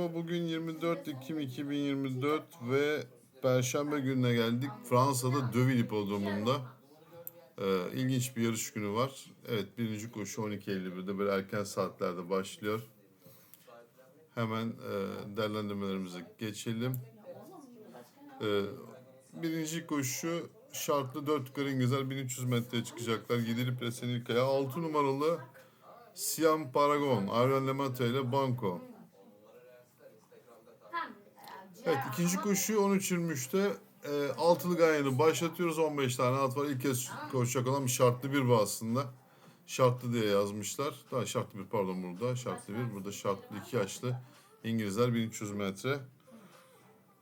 Merhaba, bugün 24 Ekim 2024 ve Perşembe gününe geldik. Fransa'da Deauville Hipodromu'nda ee, ilginç bir yarış günü var. Evet, birinci koşu 12.51'de böyle erken saatlerde başlıyor. Hemen e, değerlendirmelerimize geçelim. Ee, birinci koşu şartlı 4 yukarı İngilizler 1300 metreye çıkacaklar. 7'li Presenil Kaya, 6 numaralı Siam Paragon, Aryan Lemate ile Banco. Evet ikinci koşuyu 13.23'te e, altılı ganyanı başlatıyoruz. 15 tane at var. İlk kez koşacak olan bir şartlı bir bu aslında. Şartlı diye yazmışlar. Daha şartlı bir pardon burada. Şartlı bir. Burada şartlı iki yaşlı İngilizler 1300 metre.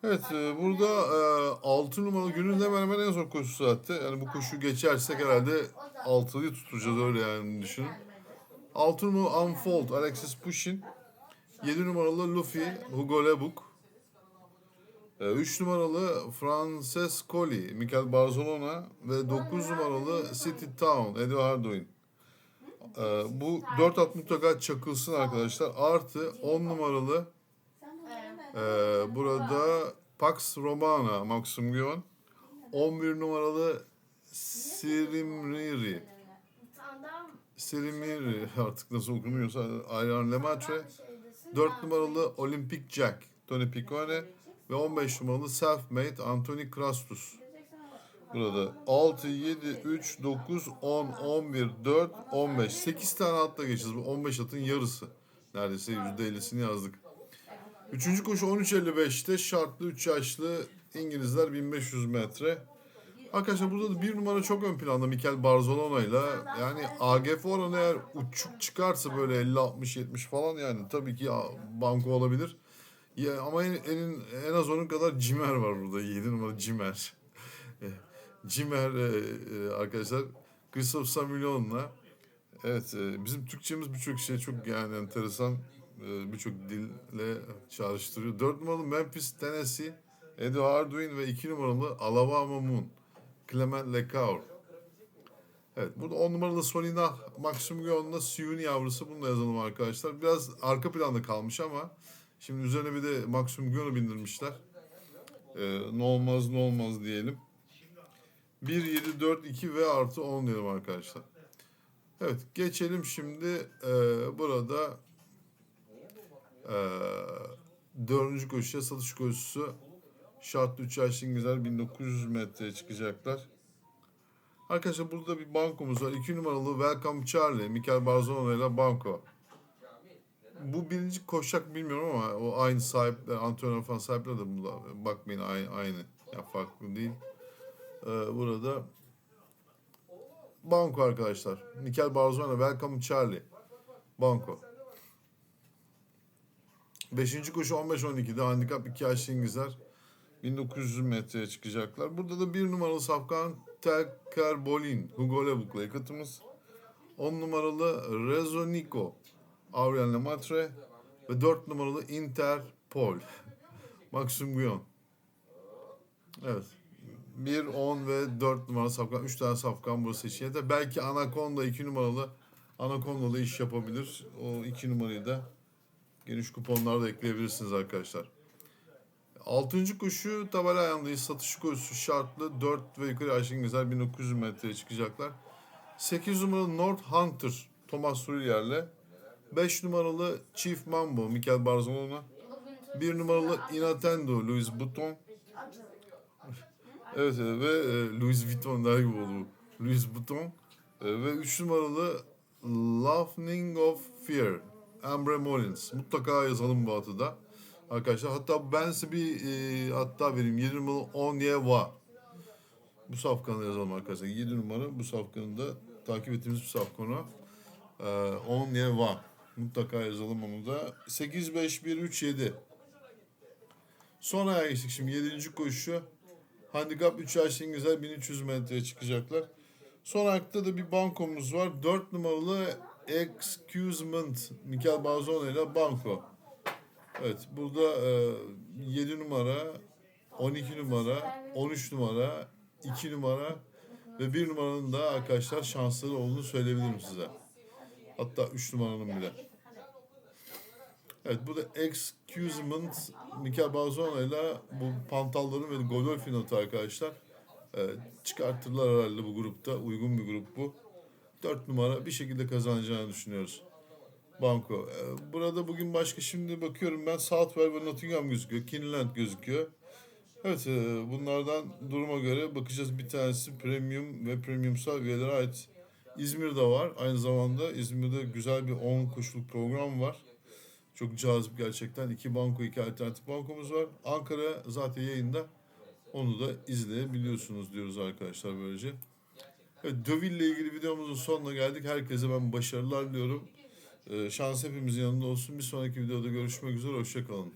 Evet e, burada e, 6 numaralı günün hemen hemen en zor koşusu zaten. Yani bu koşu geçersek herhalde altılıyı tutacağız öyle yani düşünün. 6 numaralı Unfold, Alexis Pushin. 7 numaralı Luffy, Hugo Lebuk. 3 numaralı Francescoli, Mikel Barzolona ve 9 numaralı City Town, Eddie Arduin. Ee, Bu 4 at mutlaka çakılsın arkadaşlar. Artı 10 numaralı e, burada Pax Romana, Maxim Guion. 11 numaralı Sirimriri. Sirimiri artık nasıl okunuyorsa Ayran Lemaitre. 4 numaralı Olympic Jack, Tony Piccone ve 15 numaralı Selfmade Anthony Krastus. Burada 6, 7, 3, 9, 10, 11, 4, 15. 8 tane atla geçeceğiz. Bu 15 atın yarısı. Neredeyse %50'sini yazdık. Üçüncü koşu 13.55'te şartlı 3 yaşlı İngilizler 1500 metre. Arkadaşlar burada da bir numara çok ön planda Mikel Barzolona ile yani AGF oranı eğer uçuk çıkarsa böyle 50 60 70 falan yani tabii ki banko olabilir. Ya ama en, en, en az onun kadar Cimer var burada. 7 numara Cimer. Cimer e, e, arkadaşlar Christoph Samuelon'la evet bizim Türkçemiz birçok şey çok yani enteresan birçok dille çağrıştırıyor. 4 numaralı Memphis Tennessee Eddie Arduin ve 2 numaralı Alabama Moon Clement Lecour. Evet burada 10 numaralı Solina Maxim Guion'la Siuni yavrusu bunu da yazalım arkadaşlar. Biraz arka planda kalmış ama Şimdi üzerine bir de Maxim Guion'u bindirmişler. Ee, ne olmaz ne olmaz diyelim. 1, 7, 4, 2 ve artı 10 diyelim arkadaşlar. Evet geçelim şimdi e, burada e, dördüncü koşuya satış koşusu şartlı 3 yaşlı İngilizler 1900 metreye çıkacaklar. Arkadaşlar burada bir bankomuz var. 2 numaralı Welcome Charlie, Mikel Barzona ile banko bu birinci koşacak bilmiyorum ama o aynı sahipler, antrenör falan sahipler de bunda. Bakmayın aynı, aynı. Ya farklı değil. Ee, burada Banko arkadaşlar. Mikel Barzona, Welcome Charlie. Banko. Beşinci koşu 15-12'de handikap 2 yaşlı İngilizler 1900 metreye çıkacaklar. Burada da bir numaralı safkan Telker Bolin, Hugo Lebuk'la yakıtımız. 10 numaralı Rezonico, Aurel Lemaitre ve 4 numaralı Interpol. Maxim Guyon. Evet. 1, 10 ve 4 numaralı safkan. 3 tane safkan burası için yeter. Belki Anaconda 2 numaralı Anaconda'lı iş yapabilir. O 2 numarayı da geniş kuponlarda ekleyebilirsiniz arkadaşlar. Altıncı koşu tabela ayağındayız. Satış koşusu şartlı. 4 ve yukarı Ayşin Güzel 1900 metreye çıkacaklar. 8 numaralı North Hunter Thomas Suriyer'le 5 numaralı Chief Mambo Mikel Barzolona. 1 numaralı Inatendo Louis Vuitton. Evet ve e, Louis Vuitton der gibi oldu. Louis Vuitton. E, ve 3 numaralı Laughing of Fear Ambre Mullins. Mutlaka yazalım bu adı da. Arkadaşlar hatta ben size bir e, hatta vereyim. 7 numaralı Onyeva. Bu safkanı yazalım arkadaşlar. 7 numara bu safkanın da takip ettiğimiz bir safkanı. E, Onyeva. Mutlaka yazalım onu da. 8, 5, 1, 3, 7. Sonra geçtik şimdi 7. koşu. Handikap 3 yaşlı İngilizler 1300 metreye çıkacaklar. Son ayakta da bir bankomuz var. 4 numaralı Excusement Mikel Barzona ile banko. Evet burada e, 7 numara, 12 numara, 13 numara, 2 numara ve 1 numaranın da arkadaşlar şansları olduğunu söyleyebilirim size. Hatta 3 numaranın bile. Evet bu da Excusement Mikel Barzona ile bu Pantalların ve Godolphin notu arkadaşlar. Evet, çıkartırlar herhalde bu grupta. Uygun bir grup bu. 4 numara bir şekilde kazanacağını düşünüyoruz. Banko. Ee, Burada bugün başka şimdi bakıyorum ben Southwell ve Nottingham gözüküyor. Kinland gözüküyor. Evet e, bunlardan duruma göre bakacağız. Bir tanesi premium ve premiumsal üyelere ait. İzmir'de var. Aynı zamanda İzmir'de güzel bir 10 koşuluk program var. Çok cazip gerçekten. İki banko, iki alternatif bankomuz var. Ankara zaten yayında. Onu da izleyebiliyorsunuz diyoruz arkadaşlar böylece. Evet, Döville ile ilgili videomuzun sonuna geldik. Herkese ben başarılar diliyorum. Ee, şans hepimizin yanında olsun. Bir sonraki videoda görüşmek üzere. Hoşçakalın.